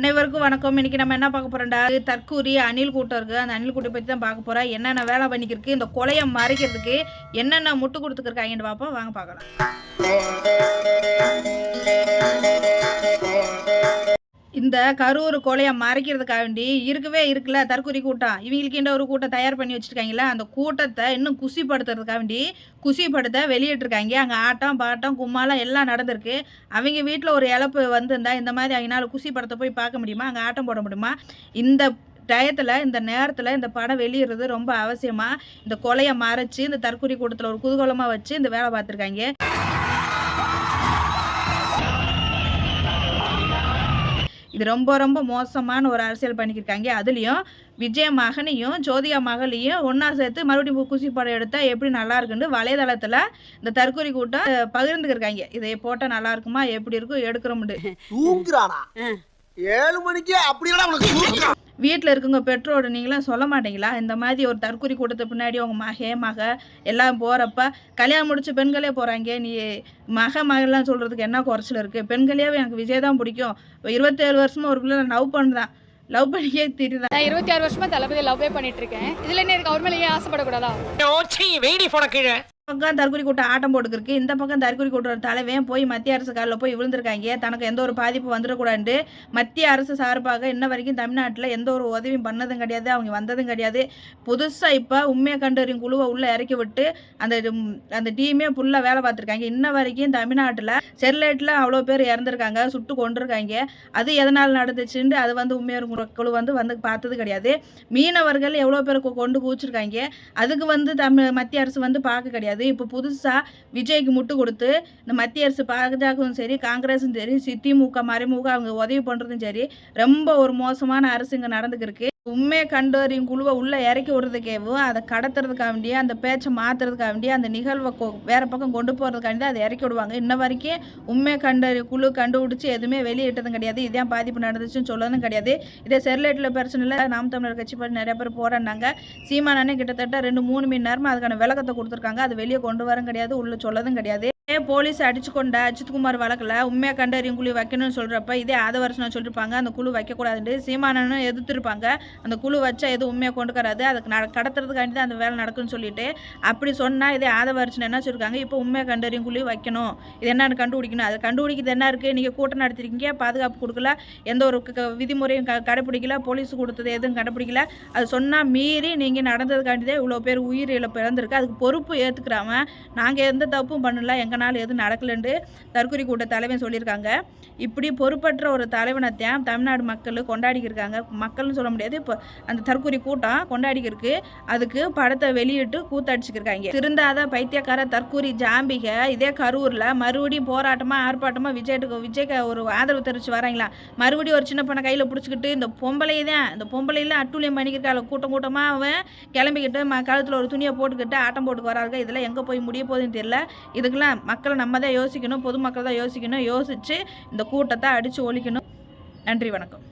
அனைவருக்கும் வணக்கம். இன்னைக்கு நம்ம என்ன பார்க்க போறோம்டா? தற்கூரி அணில் கூட்டம் இருக்கு அந்த அணில் கூட்டை பற்றி தான் பார்க்க போறோம். என்னென்ன வேலை பண்ணிக்கிருக்கு? இந்த கொலையை மறைக்கிறதுக்கு என்னென்ன முட்டு கொடுத்துருக்காங்கன்னு பார்ப்போம். வாங்க பார்க்கலாம். இந்த கரூர் கொலையை மறைக்கிறதுக்காக வேண்டி இருக்கவே இருக்குல்ல தற்கொலை கூட்டம். இவங்களுக்கின்ற ஒரு கூட்டம் தயார் பண்ணி வச்சிருக்காங்களா அந்த கூட்டத்தை இன்னும் குசிப்படுத்துறதுக்காக வேண்டி குசிப்படுத்த வெளியிட்டிருக்காங்க. அங்கே ஆட்டம் பாட்டம் கும்மாலம் எல்லாம் நடந்திருக்கு. அவங்க வீட்டில் ஒரு இழப்பு வந்திருந்தா இந்த மாதிரி அவங்களால குசிப்படத்தை போய் பார்க்க முடியுமா? அங்கே ஆட்டம் போட முடியுமா? இந்த டயத்தில் இந்த நேரத்தில் இந்த படம் வெளியிடுறது ரொம்ப அவசியமாக இந்த கொலையை மறைச்சி இந்த தற்கொலை கூட்டத்தில் ஒரு குதூகலமாக வச்சு இந்த வேலை பார்த்துருக்காங்க. இது ரொம்ப ரொம்ப மோசமான ஒரு அரசியல் பண்ணிக்கிருக்காங்க. அதுலேயும் விஜய மகனையும் ஜோதிகா மகளையும் ஒன்றா சேர்த்து மறுபடியும் குசி படம் எடுத்தால் எப்படி நல்லா இருக்குன்னு வலைதளத்தில் இந்த தற்கொலை கூட்டம் பகிர்ந்துக்கிருக்காங்க. இதை போட்டால் நல்லா இருக்குமா? எப்படி இருக்கும்? எடுக்கிறோம்னு. தூங்குறானா? ஏழு மணிக்கு அப்படியெல்லாம் உனக்கு தூக்கம் வீட்டில் இருக்கவங்க பெற்றோர். நீங்களாம் சொல்ல மாட்டீங்களா? இந்த மாதிரி ஒரு தற்கொலை கூட்டத்தை பின்னாடி உங்க மகே மக எல்லாம் போகிறப்ப கல்யாணம் முடிச்ச பெண்களே போகிறாங்க நீ மக மகள்லாம் சொல்கிறதுக்கு என்ன குறைச்சல் இருக்குது பெண்களே எனக்கு விஜய் தான் பிடிக்கும். இருபத்தேழு வருஷமா ஒரு பிள்ளை லவ் பண்ணுறான் லவ் பண்ணியே திரிதான். நான் இருபத்தி ஆறு வருஷமா தளபதி லவ்வே பண்ணிட்டு இருக்கேன். இதுல என்ன இருக்கு அவர் மேல ஏன் ஆசைப்படக்கூடாதா வெயிடி போன கீழே. பக்கம் தற்கொலை கூட்டம் ஆட்டம் போட்டுக்கிருக்கு. இந்த பக்கம் தற்கொலை கூட்டம் தலைவன் போய் மத்திய அரசு காலில் போய் விழுந்திருக்காங்க. தனக்கு எந்த ஒரு பாதிப்பு வந்துடக்கூடாது மத்திய அரசு சார்பாக இன்ன வரைக்கும் தமிழ்நாட்டில் எந்த ஒரு உதவியும் பண்ணதும் கிடையாது. அவங்க வந்ததும் கிடையாது. புதுசாக இப்போ உண்மையை கண்டறியும் குழுவை உள்ளே இறக்கி விட்டு அந்த அந்த டீமே ஃபுல்லாக வேலை பார்த்துருக்காங்க. இன்ன வரைக்கும் தமிழ்நாட்டில் ஸ்டெர்லைட்டில் அவ்வளோ பேர் இறந்துருக்காங்க சுட்டு கொண்டிருக்காங்க அது எதனால் நடந்துச்சுன்னு அது வந்து உண்மையர் குழு வந்து வந்து பார்த்தது கிடையாது. மீனவர்கள் எவ்வளோ பேர் கொண்டு கூச்சிருக்காங்க அதுக்கு வந்து தமிழ் மத்திய அரசு வந்து பார்க்க கிடையாது. இப்போ புதுசாக விஜய்க்கு முட்டு கொடுத்து இந்த மத்திய அரசு பாஜகவும் சரி காங்கிரஸும் சரி சித்திமுக திமுக மறைமுக அவங்க உதவி பண்ணுறதும் சரி ரொம்ப ஒரு மோசமான அரசு இங்கே நடந்துக்கிருக்கு. உண்மையை கண்டறியும் குழுவை உள்ளே இறக்கி விடுறதுக்கேவும் அதை கடத்துறதுக்காக வேண்டிய அந்த பேச்சை மாற்றுறதுக்காக வேண்டிய அந்த நிகழ்வை கொ வேறு பக்கம் கொண்டு போகிறதுக்காண்டி அதை இறக்கி விடுவாங்க. இன்ன வரைக்கும் உண்மையை கண்டறி குழு கண்டுபிடிச்சி எதுவுமே வெளியிட்டதும் கிடையாது. இதான் பாதிப்பு நடந்துச்சுன்னு சொல்லதும் கிடையாது. இதே செர்லைட்டில் பிரச்சனையில் நாம் தமிழர் கட்சி பற்றி நிறைய பேர் போராடினாங்க. சீமானே கிட்டத்தட்ட ரெண்டு மூணு மணி நேரமாக அதுக்கான விளக்கத்தை கொடுத்துருக்காங்க. அது வெளியே கொண்டு வரும் கிடையாது. உள்ளே சொல்லதும் கிடையாது. போலீஸ் அடிச்சு கொண்ட அஜித்குமார் வழக்கில் உண்மையாக கண்டறியும் குழு வைக்கணும்னு சொல்கிறப்ப இதே ஆதவர்ஷனம் சொல்லியிருப்பாங்க அந்த குழு வைக்கக்கூடாதுன்னு சீமானனும் எதிர்த்திருப்பாங்க. அந்த குழு வச்சா எதுவும் உண்மையாக கொண்டு வராது. அதுக்கு நட கடத்துறதுக்காண்டி தான் அந்த வேலை நடக்குன்னு சொல்லிட்டு அப்படி சொன்னால் இதே ஆதவர்ஷனம் என்ன சொல்லியிருக்காங்க இப்போ உண்மையாக கண்டறியும் குழு வைக்கணும். இது என்னன்னு கண்டுபிடிக்கணும். அதை கண்டுபிடிக்கிறது என்ன இருக்குது நீங்கள் கூட்டம் நடத்திருக்கீங்க. பாதுகாப்பு கொடுக்கல. எந்த ஒரு க- விதிமுறையும் க கடைப்பிடிக்கல போலீஸ் கொடுத்தது எதுவும் கடைப்பிடிக்கல அது சொன்னால் மீறி நீங்கள் நடந்ததுக்காண்டி தான் இவ்வளோ பேர் உயிர் இழப்பு இறந்துருக்கு அதுக்கு பொறுப்பு ஏற்றுக்கிறாம நாங்கள் எந்த தப்பும் பண்ணல. நாள் எதுவும் நடக்கலைன்னு தற்கொலை கூட்ட தலைவன் சொல்லியிருக்காங்க. இப்படி பொறுப்பற்ற ஒரு தலைவனைத்தான் தமிழ்நாடு மக்கள் கொண்டாடிக்கிருக்காங்க மக்கள்னு சொல்ல முடியாது. இப்போ அந்த தற்கொலை கூட்டம் கொண்டாடிக்கிருக்கு. அதுக்கு படத்தை வெளியிட்டு கூத்தடிச்சுக்கிருக்காங்க. திருந்தாத பைத்தியக்கார தற்கூரி ஜாம்பிகை இதே கரூரில் மறுபடியும் போராட்டமாக ஆர்ப்பாட்டமாக விஜய்க்கு விஜய்க்கு ஒரு ஆதரவு தெரிவித்து வராங்களா? மறுபடியும் ஒரு சின்ன பண்ண கையில் பிடிச்சிக்கிட்டு இந்த பொம்பளையை தான் இந்த பொம்பளையில அட்டூழியம் பண்ணிக்கிட்டால கூட்டம் கூட்டமாக அவன் கிளம்பிக்கிட்டு ம கழுத்தில் ஒரு துணியை போட்டுக்கிட்டு ஆட்டம் போட்டுக்கு வராங்க இதெல்லாம் எங்கே போய் முடிய போகுதுன்னு தெரியல. இதுக்கெல்லாம் மக்களை நம்ம தான் யோசிக்கணும் பொதுமக்கள் தான் யோசிக்கணும் யோசித்து இந்த கூட்டத்தை அடித்து ஒழிக்கணும். நன்றி வணக்கம்.